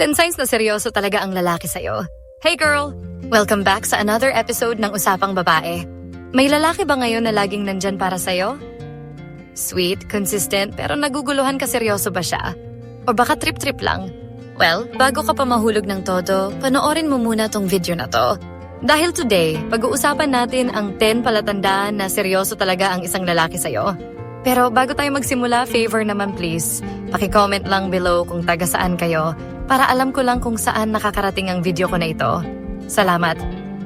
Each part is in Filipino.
10 signs na seryoso talaga ang lalaki sa'yo. Hey girl! Welcome back sa another episode ng Usapang Babae. May lalaki ba ngayon na laging nandyan para sa'yo? Sweet, consistent, pero naguguluhan ka seryoso ba siya? O baka trip-trip lang? Well, bago ka pa mahulog ng todo, panoorin mo muna tong video na to. Dahil today, pag-uusapan natin ang 10 palatandaan na seryoso talaga ang isang lalaki sa'yo. Pero bago tayo magsimula, favor naman please, paki-comment lang below kung taga saan kayo para alam ko lang kung saan nakakarating ang video ko na ito. Salamat.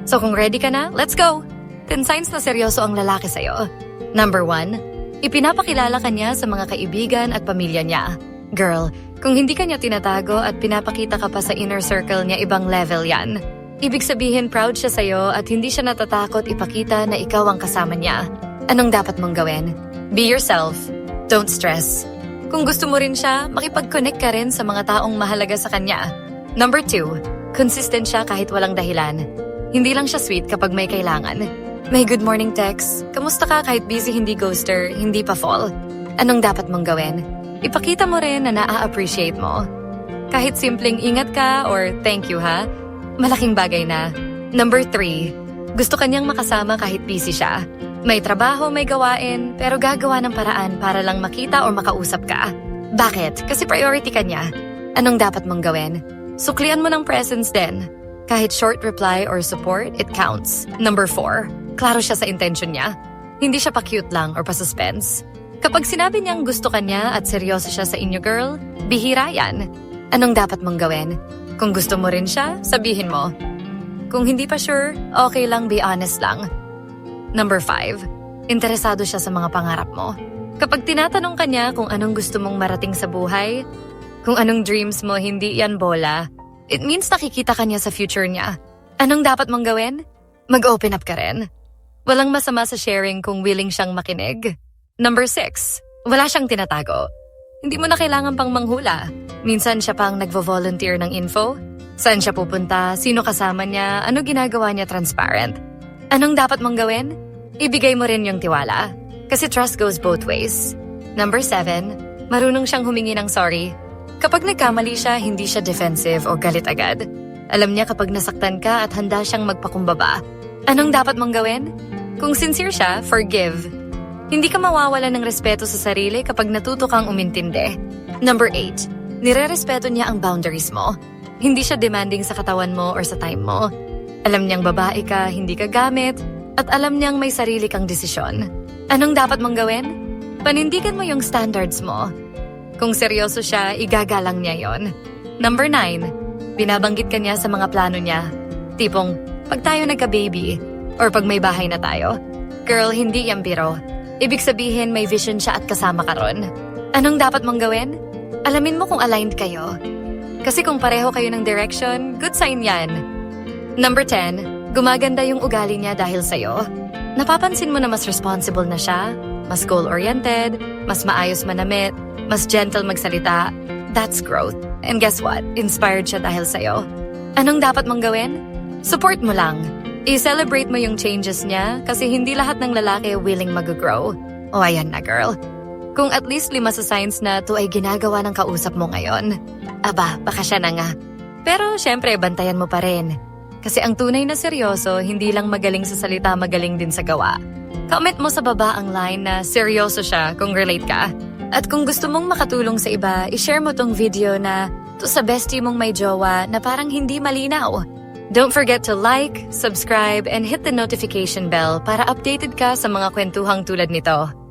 So kung ready ka na, let's go! 10 signs na seryoso ang lalaki sa'yo. Number 1, ipinapakilala ka niya sa mga kaibigan at pamilya niya. Girl, kung hindi ka niya tinatago at pinapakita ka pa sa inner circle niya, ibang level yan. Ibig sabihin proud siya sa'yo at hindi siya natatakot ipakita na ikaw ang kasama niya. Anong dapat mong gawin? Be yourself. Don't stress. Kung gusto mo rin siya, makipag-connect ka rin sa mga taong mahalaga sa kanya. Number 2, consistent siya kahit walang dahilan. Hindi lang siya sweet kapag may kailangan. May good morning text, kamusta ka kahit busy hindi ghoster, hindi pa fall. Anong dapat mong gawin? Ipakita mo rin na naa-appreciate mo. Kahit simpleng ingat ka or thank you ha, malaking bagay na. Number 3, gusto kanyang makasama kahit busy siya. May trabaho, may gawain, pero gagawa ng paraan para lang makita o makausap ka. Bakit? Kasi priority ka niya. Anong dapat mong gawin? Suklian mo ng presence din. Kahit short reply or support, it counts. Number 4, klaro siya sa intention niya. Hindi siya pa-cute lang or pa-suspense. Kapag sinabi niyang gusto ka niya at seryoso siya sa inyo girl, bihira yan. Anong dapat mong gawin? Kung gusto mo rin siya, sabihin mo. Kung hindi pa sure, okay lang be honest lang. Number 5. Interesado siya sa mga pangarap mo. Kapag tinatanong ka niya kung anong gusto mong marating sa buhay, kung anong dreams mo hindi yan bola, it means nakikita ka niya sa future niya. Anong dapat mong gawin? Mag-open up ka rin. Walang masama sa sharing kung willing siyang makinig. Number 6. Wala siyang tinatago. Hindi mo na kailangan pang manghula. Minsan siya pang nagvo-volunteer ng info. Saan siya pupunta, sino kasama niya, ano ginagawa niya transparent. Anong dapat mong gawin? Ibigay mo rin yung tiwala. Kasi trust goes both ways. Number 7. Marunong siyang humingi ng sorry. Kapag nagkamali siya, hindi siya defensive o galit agad. Alam niya kapag nasaktan ka at handa siyang magpakumbaba. Anong dapat mong gawin? Kung sincere siya, forgive. Hindi ka mawawala ng respeto sa sarili kapag natuto kang umintindi. Number 8. Nire-respeto niya ang boundaries mo. Hindi siya demanding sa katawan mo or sa time mo. Alam niyang babae ka, hindi ka gamit, at alam niyang may sarili kang desisyon. Anong dapat mong gawin? Panindigan mo yung standards mo. Kung seryoso siya, igagalang niya yon. Number 9. Binabanggit ka niya sa mga plano niya. Tipong, pag tayo nagka-baby, or pag may bahay na tayo. Girl, hindi yan biro. Ibig sabihin may vision siya at kasama ka ron. Anong dapat mong gawin? Alamin mo kung aligned kayo. Kasi kung pareho kayo ng direction, good sign yan. Number 10, gumaganda yung ugali niya dahil sa'yo. Napapansin mo na mas responsible na siya, mas goal-oriented, mas maayos manamit, mas gentle magsalita. That's growth. And guess what? Inspired siya dahil sa'yo. Anong dapat mong gawin? Support mo lang. I-celebrate mo yung changes niya kasi hindi lahat ng lalaki willing mag-grow. O ayan na girl. Kung at least lima sa signs na to ay ginagawa ng kausap mo ngayon. Aba, baka siya na nga. Pero syempre, bantayan mo pa rin. Kasi ang tunay na seryoso, hindi lang magaling sa salita, magaling din sa gawa. Comment mo sa baba ang line na seryoso siya kung relate ka. At kung gusto mong makatulong sa iba, ishare mo tong video na to sa bestie mong may jowa na parang hindi malinaw. Don't forget to like, subscribe, and hit the notification bell para updated ka sa mga kwentuhang tulad nito.